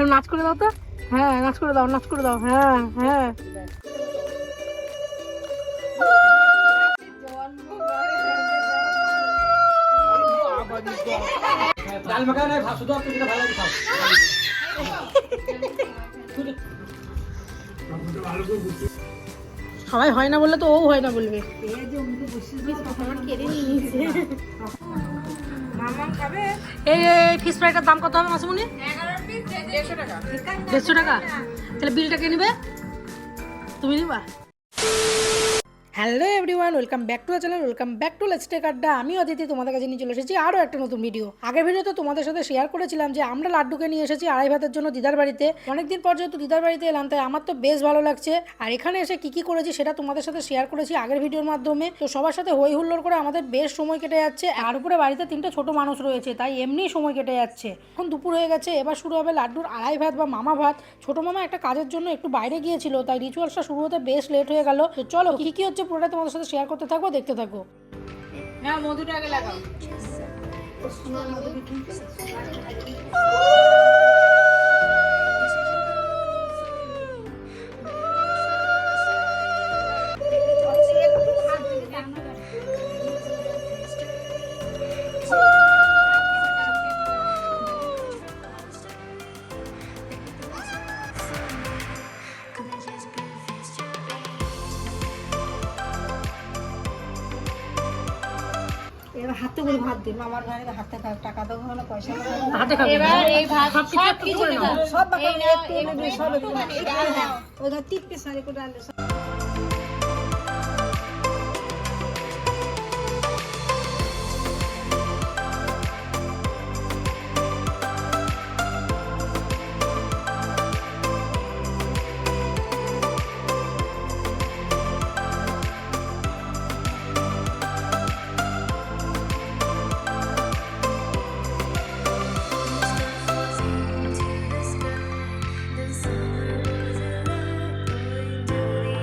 একটু নাচ করে দাও তো। হ্যাঁ নাচ করে দাও নাচ করে দাও। হ্যাঁ হ্যাঁ। ডাল মাখা নাই ভাত শুধু আপনি যেটা ভালো লাগে খাও। সবাই হয় না বললে তো ও হয় না বলবে। এই এই ফিশ ফ্রাইটার দাম কত হবে মাসুমনি দেড়শো টাকা। তাহলে বিলটা কে নিবে? তুমি নিবা? Hello everyone, welcome back to channel, welcome back to let's take adda. আমি অদিতি, তোমাদের কাছে নিয়ে চলে এসেছি আরও একটা নতুন ভিডিও। আগের ভিডিওতে তোমাদের সাথে শেয়ার করেছিলাম যে আমরা লাড্ডুকে নিয়ে এসেছি আড়াই ভাতের জন্য দিদার বাড়িতে। অনেকদিন পর যেহেতু দিদার বাড়িতে এলাম, তাই আমার তো বেশ ভালো লাগছে। আর এখানে এসে কি কি করেছি সেটা তোমাদের সাথে শেয়ার করেছি আগের ভিডিওর মাধ্যমে। তো সবার সাথে হই হুল্লোড় করে আমাদের বেশ সময় কেটে যাচ্ছে। আর উপরে বাড়িতে তিনটে ছোট মানুষ রয়েছে, তাই এমনিই সময় কেটে যাচ্ছে। এখন দুপুর হয়ে গেছে, এবার শুরু হবে লাড্ডুর আড়াই ভাত বা মামা ভাত। ছোট মামা একটা কাজের জন্য একটু বাইরে গিয়েছিল, তাই রিচুয়ালসটা শুরু হতে বেশ লেট হয়ে গেল। তো চলো, কি কি হচ্ছে পুরোটা তোমাদের সাথে শেয়ার করতে থাকব দেখতে থাকো না মধুটা আগে লাগাও। হাতে করে ভাত দিন আমার ঘরে টাকা দেবো হলো পয়সা হাতে খাবে এবার এই ভাত সব কিছু সব বাকি একটু, সব। ওই তিন পিস করে ডাল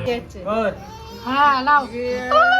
সব ওই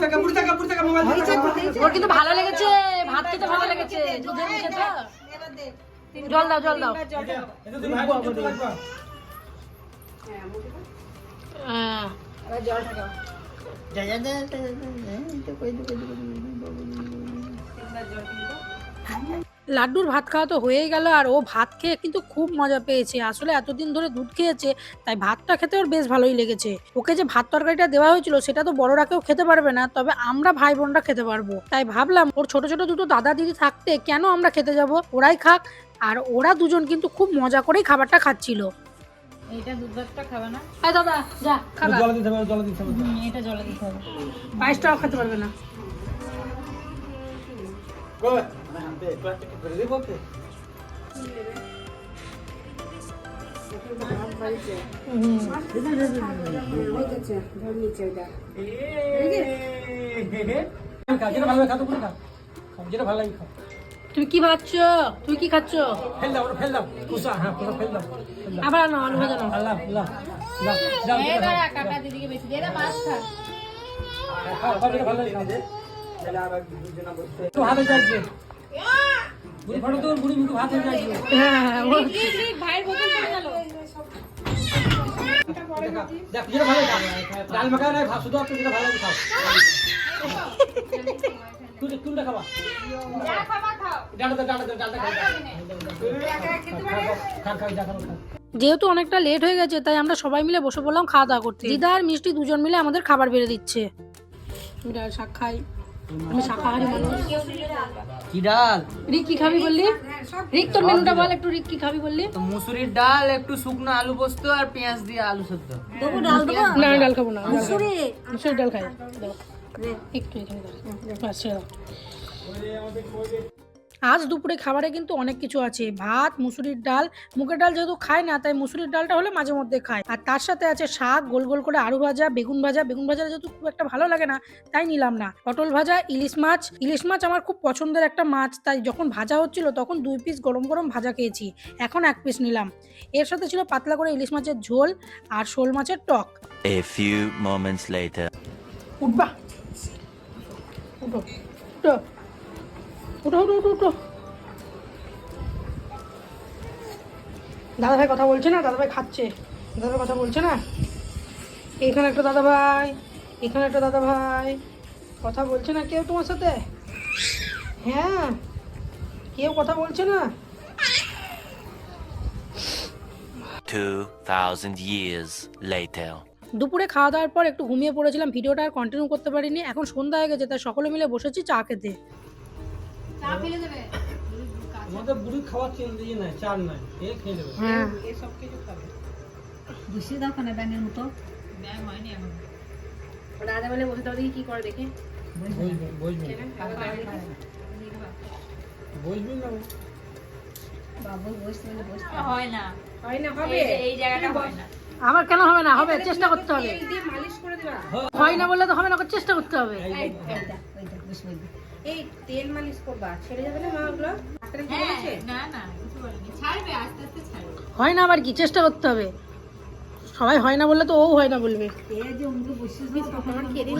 থাকা মোবাইল ওর কিন্তু ভালো লেগেছে ভাত খেতে ভালো লেগেছে দুধের মুখে তো জল দাও জল দাও এটা হ্যাঁ লাড্ডুর ভাত খাওয়া তো হয়েই গেল আর ও ভাত খেয়ে কিন্তু খুব মজা পেয়েছে। আসলে এতদিন ধরে দুধ খেয়েছে তাই ভাতটা খেতে ওর বেশ ভালোই লেগেছে। ওকে যে ভাত তরকারিটা দেওয়া হয়েছিল সেটা তো বড়রা কেউ খেতে পারবে না তবে আমরা ভাই বোনরা খেতে পারব। তাই ভাবলাম ওর ছোট ছোট দুটো দাদা দিদি থাকতে কেন আমরা খেতে যাব? ওরাই খাক আর ওরা দুজন কিন্তু খুব মজা করেই খাবারটা খাচ্ছিল। এইটা দুধ ভাতটা খাবে না? দাদা যা খাবা জল দিতে হবে জল দিতে হবে। এটা জলে দিতে হবে। পায়েসটাও খেতে পারবে না। ভালো ভালো তুমি কি ভাবছ? তুমি কি খাচ্ছ? ফেল দাও ফেল দাও কুসা হ্যাঁ পুরো ফেল দাও আবার আনো আলু ভাজা নাও। আল্লাহ আল্লাহ যাও যেটা এবার ভালো- দিদিকে বেশি দিয়ে দাও মাছ খা। ভালো লাগে খাও তো হাতে যাচ্ছে বুড়ি ফটো তো বুড়ি মুখে হাতে যাচ্ছে ডাল মাখা নাই শুধু আপনি যেটা ভালো খাও। তুই তুলটা খাবা যা খাবা খাও ডালটা দাও, ডালটা দাও, ডালটা খাও খা খা যা খাও খা যেহেতু অনেকটা লেট হয়ে গেছে তাই আমরা সবাই মিলে বসে পড়লাম খাওয়া দাওয়া করতে। দিদা আর মিষ্টি দুজন মিলে আমাদের খাবার বেড়ে দিচ্ছে। শাক খাই। আমি শাকাহারি মানুষ। কি ডাল? রিক কি খাবি বললি? রিক তোর মেনুটা বল একটু রিক কি খাবি বললি। তো মুসুরির ডাল একটু শুকনো আলু পোস্ত আর পেঁয়াজ দিয়ে আলু সেদ্ধ। দেবো ডাল দেবো? না ডাল খাব না মুসুরি? মুসুরির ডাল খাই। একটু এখানে দাও। ব্যাস, ছেড়ে দাও। আজ দুপুরে খাবারে কিন্তু অনেক কিছু আছে। ভাত মুসুরির ডাল মুগের ডাল যেহেতু খায় না তাই মুসুরির ডালটা হলে মাঝে মধ্যে খায়। আর তার সাথে আছে শাক গোল গোল করে আলু ভাজা বেগুন ভাজা। বেগুন ভাজা যেহেতু খুব একটা ভালো লাগে না তাই নিলাম না। পটল ভাজা ইলিশ মাছ। ইলিশ মাছ আমার খুব পছন্দের একটা মাছ তাই যখন ভাজা হচ্ছিল তখন দুই পিস গরম গরম ভাজা খেয়েছি। এখন এক পিস নিলাম। এর সাথে ছিল পাতলা করে ইলিশ মাছের ঝোল আর শোল মাছের টক। A few moments later. উঠবা। উঠো। উঠো উঠো উঠো উঠো। উঠো দাদা ভাই কথা বলছে না? দাদা ভাই খাচ্ছে। দাদা ভাই কথা বলছে না? এখানে একটা দাদা ভাই এখানে একটা দাদা ভাই কথা বলছে না কেউ তোমার সাথে? হ্যাঁ কেউ কথা বলছে না? 2,000 years later. দুপুরে খাওয়া দাওয়ার পর একটু ঘুমিয়ে পড়েছিলাম ভিডিওটা আর কন্টিনিউ করতে পারিনি। এখন সন্ধ্যা হয়ে গেছে তাই সকলে মিলে বসেছি চা খেতে। আমাদের বুড়ি খাওয়ার চিন্তা নাই চার নাই এ খেয়ে নেবে। হ্যাঁ। বসিয়ে দাও কেন ব্যাঙের মতো। হয়নি এখন। দাদা বলে বসে দাও দেখি কি করে দেখে। বসবি না বাবু বসতে বলে বসতে। হয় না। হয় না যে- এই জায়গাটা হয় না। আবার কেন হবে না? হবে চেষ্টা করতে হবে। মালিশ করে দিবা। হয়। না বললে তো হবে না চেষ্টা করতে হবে। এই তেল মালিশ করবা ছেড়ে যাবে না মা ওগুলো হ্যাঁ, না না কিছু বলেনি। ছাড়বে আস্তে আস্তে ছাড়বে। হয় না আবার কি? চেষ্টা করতে হবে। সবাই হয় না বললে তো ও হয় না বলবে। এ যে উনকে বসিয়ে দাও তখন আমার কেড়ে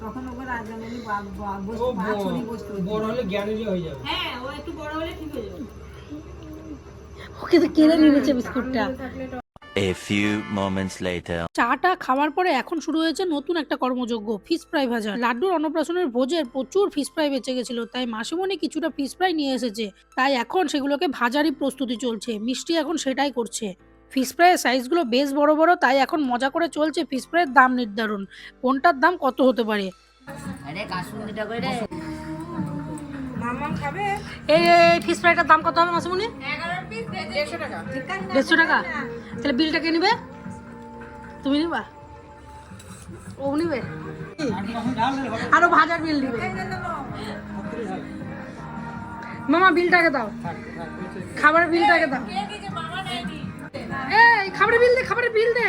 তখন ওকে রাজামণি ও বসতে পাঁচুরি ব- বসতে বড় হলে জ্ঞানী হয়ে যাবে। হ্যাঁ ও একটু বড় হলে ঠিক হয়ে যাবে। ওকে তো কেড়ে নিয়েছে বিস্কুটটা। A few moments later. চাটা খাওয়ার পরে এখন শুরু হয়েছে নতুন একটা কর্মযোগ্য ফিশ ফ্রাই ভাজা। লাড্ডুর অন্নপ্রাশনের ভোজের প্রচুর ফিশ ফ্রাই বেঁচে গেছিল তাই মাসিমণি কিছুটা ফিশ ফ্রাই নিয়ে এসেছে। তাই এখন সেগুলোকে ভাজারই প্রস্তুতি চলছে মিষ্টি এখন সেটাই করছে। ফিশ ফ্রাইয়ের সাইজগুলো বেশ বড় বড় তাই এখন মজা করে চলছে ফিশ ফ্রাইয়ের দাম নির্ধারণ। কোনটার দাম কত হতে পারে? এই এই ফিশ ফ্রাইটার দাম কত হবে মাসিমণি? দেড়শো টাকা। দেড়শো টাকা? তাহলে বিলটা কে নিবে? তুমি নিবা? ও নিবে? আরও ভাজার বিল দিবে মামা বিলটাকে দাও। খাবারের বিলটাকে দাও। এই খাবারের বিল দে খাবারের বিল দে।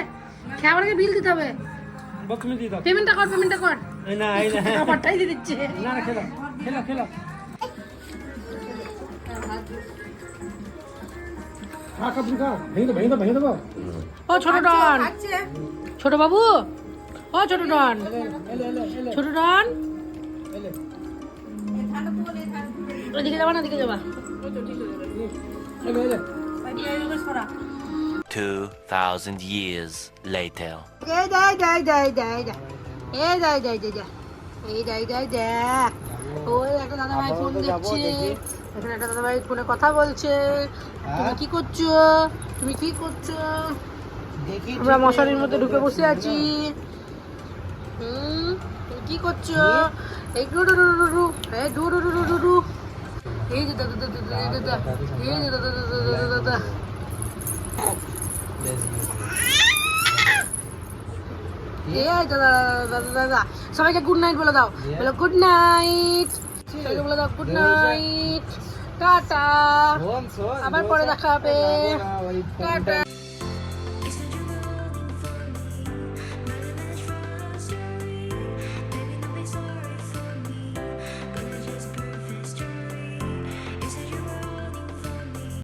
খাবারের বিল দিতে হবে। পেমেন্টটা কর পেমেন্টটা কর। না এই না। খাবারটাই দিয়ে দিচ্ছে। না না খেলো খেলো খেলো। খা খা তুমি খা ভেঙে ভেঙে দেবো ভেঙে দেবো ও ছোট ডন ছোট বাবু? ও ছোট ডন ছোট ডন ওদিকে যাবা না ওদিকে যাবা। এলে এলে 2,000 years later. এই দেখ। ওই একটা দাদা ভাই ফোন দিচ্ছে এখানে একটা দাদা ভাই ফোনে কথা বলছে তুমি কি করছ তুমি কি করছ আমরা মশারির মধ্যে ঢুকে বসে আছি হুম তুমি কি করছ এই ডু ডু ডু ডু এই ডু ডু ডু ডু ডু এই যে দাদা দাদা দাদা দাদা এই যে দাদা দাদা দাদা দাদা এই দাদা দাদা দাদা সবাইকে গুড নাইট বলে দাও বলো গুড নাইট সবাইকে বলে দাও গুড নাইট টাটা আবার পরে দেখা হবে টাটা